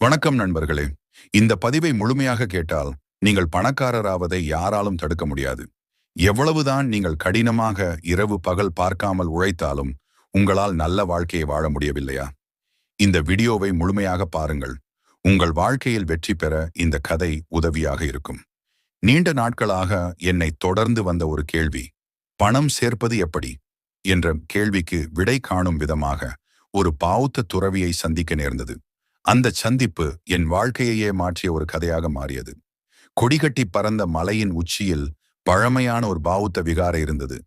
வணக்கம் நண்பர்களே. இந்த பதிவை முழுமையாக கேட்டால் நீங்கள் பணக்காரராவதை யாராலும் தடுக்க முடியாது. எவ்வளவுதான் நீங்கள் கடினமாக இரவு பகல் பார்க்காமல் உழைத்தாலும் உங்களால் நல்ல வாழ்க்கையை வாழ முடியவில்லையா? இந்த வீடியோவை முழுமையாக பாருங்கள். உங்கள் வாழ்க்கையில் வெற்றி பெற இந்த கதை உதவியாக இருக்கும். நீண்ட நாட்களாக என்னை தொடர்ந்து வந்த ஒரு கேள்வி பணம் சேர்ப்பது எப்படி? என்ற கேள்விக்கு விடை காணும் விதமாக ஒரு பாவுத்த துறவியை சந்திக்க நேர்ந்தது. அந்த சந்திப்பு என் வாழ்க்கையையே மாற்றிய ஒரு கதையாக மாறியது. கொடிகட்டி பறந்த மலையின் உச்சியில் பழமையான ஒரு பாவுத்த விகார இருந்தது.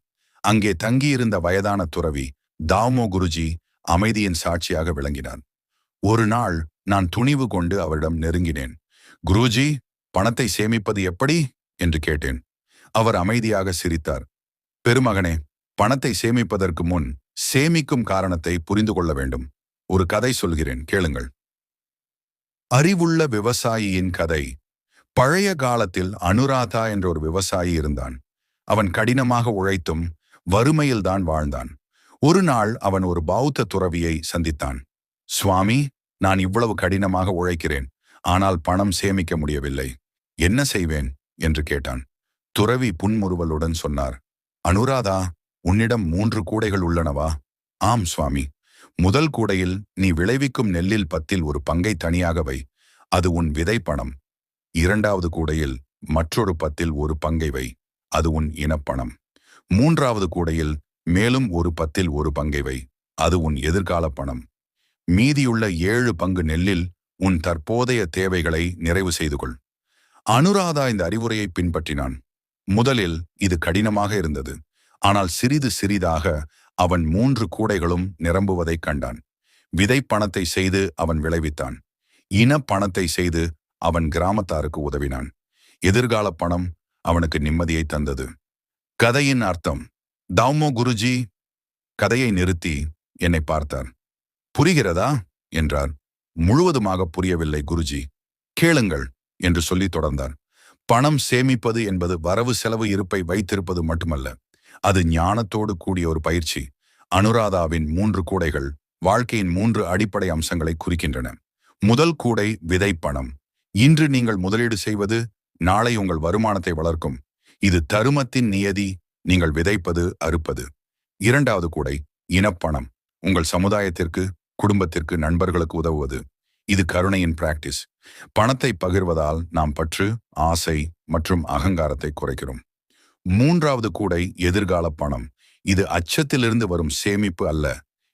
அங்கே தங்கியிருந்த வயதான துறவி தாமோ குருஜி அமைதியின் சாட்சியாக விளங்கினார் ஒரு நாள் நான் துணிவு கொண்டு அவரிடம் நெருங்கினேன். குருஜி பணத்தை சேமிப்பது எப்படி? என்று கேட்டேன். அவர் அமைதியாக சிரித்தார். பெருமகனே பணத்தை சேமிப்பதற்கு முன் சேமிக்கும் காரணத்தை புரிந்து கொள்ள வேண்டும். ஒரு கதை சொல்கிறேன் கேளுங்கள். அறிவுள்ள விவசாயியின் கதை. பழைய காலத்தில் அனுராதா என்ற ஒரு விவசாயி இருந்தான். அவன் கடினமாக உழைத்தும் வறுமையில்தான் வாழ்ந்தான். ஒரு நாள் அவன் ஒரு பௌத்த துறவியை சந்தித்தான். சுவாமி நான் இவ்வளவு கடினமாக உழைக்கிறேன். ஆனால் பணம் சேமிக்க முடியவில்லை. என்ன செய்வேன்? என்று கேட்டான். துறவி புன்முறுவலுடன் சொன்னார். அனுராதா உன்னிடம் மூன்று கூடைகள் உள்ளனவா? ஆம் சுவாமி. முதல் கூடையில் நீ விளைவிக்கும் நெல்லில் பத்தில் ஒரு பங்கை தனியாக வை அது உன் விதை பணம். இரண்டாவது கூடையில் மற்றொரு பத்தில் ஒரு பங்கை வை அது உன் இனப்பணம். மூன்றாவது கூடையில் மேலும் ஒரு பத்தில் ஒரு பங்கை வை அது உன் எதிர்கால பணம். மீதியுள்ள ஏழு பங்கு நெல்லில் உன் தற்போதைய தேவைகளை நிறைவு செய்து கொள் அனுராதா இந்த அறிவுரையை பின்பற்றினான். முதலில் இது கடினமாக இருந்தது. ஆனால் சிறிது சிறிதாக அவன் மூன்று கூடைகளும் நிரம்புவதைக் கண்டான். விதை பணத்தை செய்து அவன் விளைவித்தான். இன பணத்தை செய்து அவன் கிராமத்தாருக்கு உதவினான். எதிர்கால பணம் அவனுக்கு நிம்மதியை தந்தது. கதையின் அர்த்தம் தாமோ குருஜி கதையை நிறுத்தி என்னை பார்த்தார். புரிகிறதா? என்றார். முழுவதுமாக புரியவில்லை குருஜி. கேளுங்கள் என்று சொல்லி தொடர்ந்தார். பணம் சேமிப்பது என்பது வரவு செலவு இருப்பை வைத்திருப்பது மட்டுமல்ல. அது ஞானத்தோடு கூடிய ஒரு பயிற்சி. அனுராதாவின் மூன்று கூடைகள் வாழ்க்கையின் மூன்று அடிப்படை அம்சங்களை குறிக்கின்றன. முதல் கூடை விதை பணம். இன்று நீங்கள் முதலீடு செய்வது நாளை உங்கள் வருமானத்தை வளர்க்கும். இது தருமத்தின் நியதி நீங்கள் விதைப்பது அறுப்பது. இரண்டாவது கூடை இனப்பணம். உங்கள் சமுதாயத்திற்கு குடும்பத்திற்கு நண்பர்களுக்கு உதவுவது. இது கருணையின் பிராக்டிஸ் பணத்தை பகிர்வதால் நாம் பற்று ஆசை மற்றும் அகங்காரத்தை குறைக்கிறோம். மூன்றாவது கூடை எதிர்கால பணம். இது அச்சத்திலிருந்து வரும் சேமிப்பு அல்ல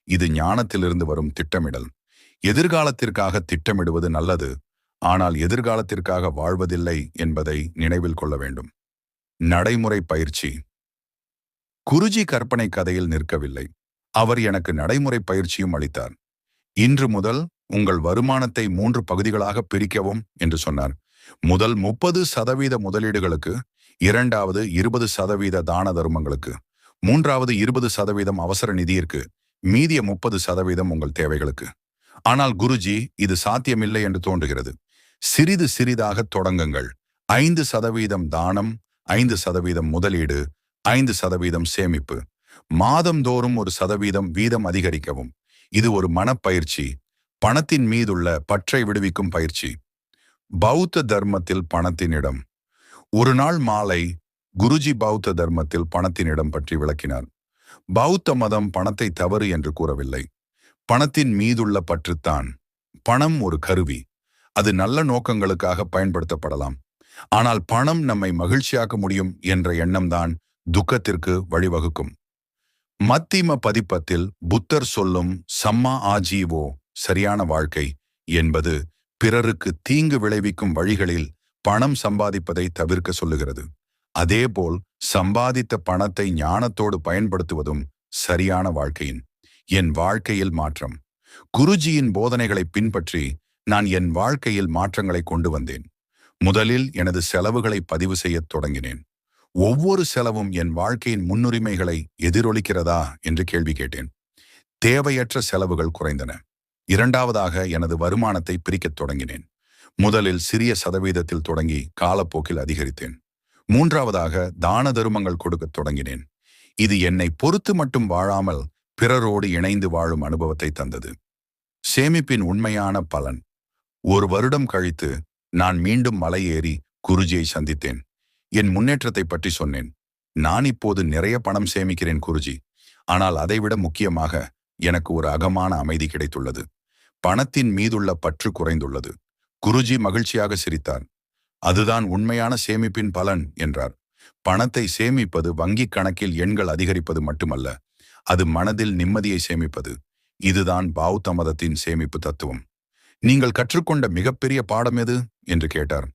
இது ஞானத்திலிருந்து வரும் திட்டமிடல். எதிர்காலத்திற்காக திட்டமிடுவது நல்லது ஆனால் எதிர்காலத்திற்காக வாழ்வதில்லை என்பதை நினைவில் கொள்ள வேண்டும். நடைமுறை பயிற்சி. குருஜி கற்பனை கதையில் நிற்கவில்லை. அவர் எனக்கு நடைமுறை பயிற்சியும் அளித்தார். இன்று முதல் உங்கள் வருமானத்தை மூன்று பகுதிகளாக பிரிக்கவும் என்று சொன்னார். முதல் முப்பது சதவீத முதலீடுகளுக்கு இரண்டாவது இருபது சதவீத தான தர்மங்களுக்கு மூன்றாவது இருபது சதவீதம் அவசர நிதியிற்கு மீதிய முப்பது சதவீதம் உங்கள் தேவைகளுக்கு. ஆனால் குருஜி இது சாத்தியமில்லை என்று தோன்றுகிறது. சிறிது சிறிதாக தொடங்குங்கள். ஐந்து சதவீதம் தானம் ஐந்து சதவீதம் முதலீடு ஐந்து சதவீதம் சேமிப்பு. மாதந்தோறும் ஒரு சதவீதம் வீதம் அதிகரிக்கவும். இது ஒரு மனப்பயிற்சி. பணத்தின் மீதுள்ள பற்றை விடுவிக்கும் பயிற்சி. பௌத்த தர்மத்தில் பணத்தினிடம். ஒரு நாள் மாலை குருஜி பௌத்த தர்மத்தில் பணத்தினிடம் பற்றி விளக்கினார். பௌத்த மதம் பணத்தை தவறு என்று கூறவில்லை. பணத்தின் மீதுள்ள பற்றுத்தான். பணம் ஒரு கருவி. அது நல்ல நோக்கங்களுக்காக பயன்படுத்தப்படலாம். ஆனால் பணம் நம்மை மகிழ்ச்சியாக்க முடியும் என்ற எண்ணம்தான் துக்கத்திற்கு வழிவகுக்கும். மத்திம பதிப்பத்தில் புத்தர் சொல்லும் சம்மா ஆஜீவோ சரியான வாழ்க்கை என்பது பிறருக்கு தீங்கு விளைவிக்கும் வழிகளில் பணம் சம்பாதிப்பதை தவிர்க்க சொல்லுகிறது. அதேபோல் சம்பாதித்த பணத்தை ஞானத்தோடு பயன்படுத்துவதும் சரியான வாழ்க்கையின் என் வாழ்க்கையில் மாற்றம். குருஜியின் போதனைகளை பின்பற்றி நான் என் வாழ்க்கையில் மாற்றங்களை கொண்டு வந்தேன். முதலில் எனது செலவுகளை பதிவு செய்யத் தொடங்கினேன். ஒவ்வொரு செலவும் என் வாழ்க்கையின் முன்னுரிமைகளை எதிரொலிக்கிறதா என்று கேள்வி கேட்டேன். தேவையற்ற செலவுகள் குறைந்தன. இரண்டாவதாக எனது வருமானத்தை பிரிக்கத் தொடங்கினேன். முதலில் சிறிய சதவீதத்தில் தொடங்கி காலப்போக்கில் அதிகரித்தேன். மூன்றாவதாக தான தருமங்கள் கொடுக்கத் தொடங்கினேன். இது என்னை பொறுத்து மட்டும் வாழாமல் பிறரோடு இணைந்து வாழும் அனுபவத்தை தந்தது. சேமிப்பின் உண்மையான பலன். ஒரு வருடம் கழித்து நான் மீண்டும் மலை ஏறி குருஜியை சந்தித்தேன். என் முன்னேற்றத்தை பற்றி சொன்னேன். நான் இப்போது நிறைய பணம் சேமிக்கிறேன் குருஜி. ஆனால் அதைவிட முக்கியமாக எனக்கு ஒரு அகமான அமைதி கிடைத்துள்ளது. பணத்தின் மீதுள்ள பற்று குறைந்துள்ளது. குருஜி மகிழ்ச்சியாக சிரித்தார். அதுதான் உண்மையான சேமிப்பின் பலன் என்றார். பணத்தை சேமிப்பது வங்கிக் கணக்கில் எண்கள் அதிகரிப்பது மட்டுமல்ல அது மனதில் நிம்மதியை சேமிப்பது. இதுதான் பௌத்த மதத்தின் சேமிப்பு தத்துவம். நீங்கள் கற்றுக்கொண்ட மிகப்பெரிய பாடம் எது? என்று கேட்டார்.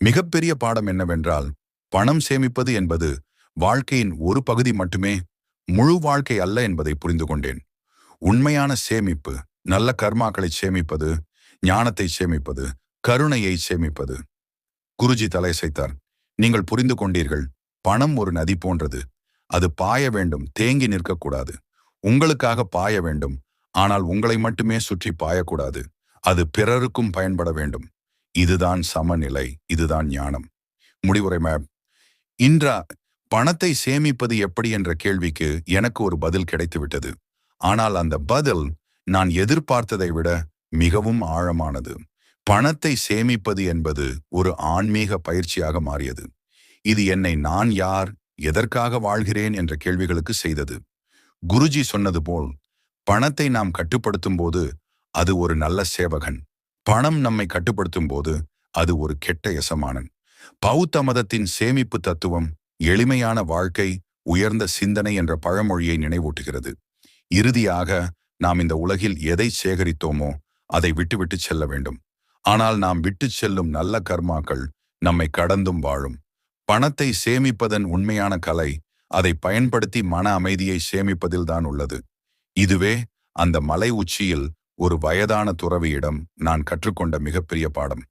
மிகப்பெரிய பாடம் என்னவென்றால் பணம் சேமிப்பது என்பது வாழ்க்கையின் ஒரு பகுதி மட்டுமே முழு வாழ்க்கை அல்ல என்பதை புரிந்து கொண்டேன் உண்மையான சேமிப்பு நல்ல கர்மாக்களை சேமிப்பது ஞானத்தை சேமிப்பது கருணையை சேமிப்பது. குருஜி தலையசைத்தார் நீங்கள் புரிந்து கொண்டீர்கள். பணம் ஒரு நதி போன்றது. அது பாய வேண்டும். தேங்கி நிற்கக்கூடாது. உங்களுக்காக பாய வேண்டும். ஆனால் உங்களை மட்டுமே சுற்றி பாயக்கூடாது. அது பிறருக்கும் பயன்பட வேண்டும். இதுதான் சமநிலை. இதுதான் ஞானம். முடிவுரை மேம். இன்றா பணத்தை சேமிப்பது எப்படி? என்ற கேள்விக்கு எனக்கு ஒரு பதில் கிடைத்துவிட்டது. ஆனால் அந்த பதில் நான் எதிர்பார்த்ததை விட மிகவும் ஆழமானது. பணத்தை சேமிப்பது என்பது ஒரு ஆன்மீக பயிற்சியாக மாறியது. இது என்னை நான் யார் எதற்காக வாழ்கிறேன் என்ற கேள்விகளுக்கு செய்தது. குருஜி சொன்னது போல் பணத்தை நாம் கட்டுப்படுத்தும் போது அது ஒரு நல்ல சேவகன். பணம் நம்மை கட்டுப்படுத்தும் போது அது ஒரு கெட்ட எசமானன். பௌத்த மதத்தின் சேமிப்பு தத்துவம் எளிமையான வாழ்க்கை உயர்ந்த சிந்தனை என்ற பழமொழியை நினைவூட்டுகிறது. இறுதியாக நாம் இந்த உலகில் எதை சேகரித்தோமோ அதை விட்டுவிட்டு செல்ல வேண்டும். ஆனால் நாம் விட்டுச் செல்லும் நல்ல கர்மாக்கள் நம்மை கடந்தும் வாழும். பணத்தை சேமிப்பதன் உண்மையான கலை அதை பயன்படுத்தி மன அமைதியை சேமிப்பதில்தான் உள்ளது. இதுவே அந்த மலை உச்சியில் ஒரு வயதான துறவியிடம் நான் கற்றுக்கொண்ட மிகப்பெரிய பாடம்.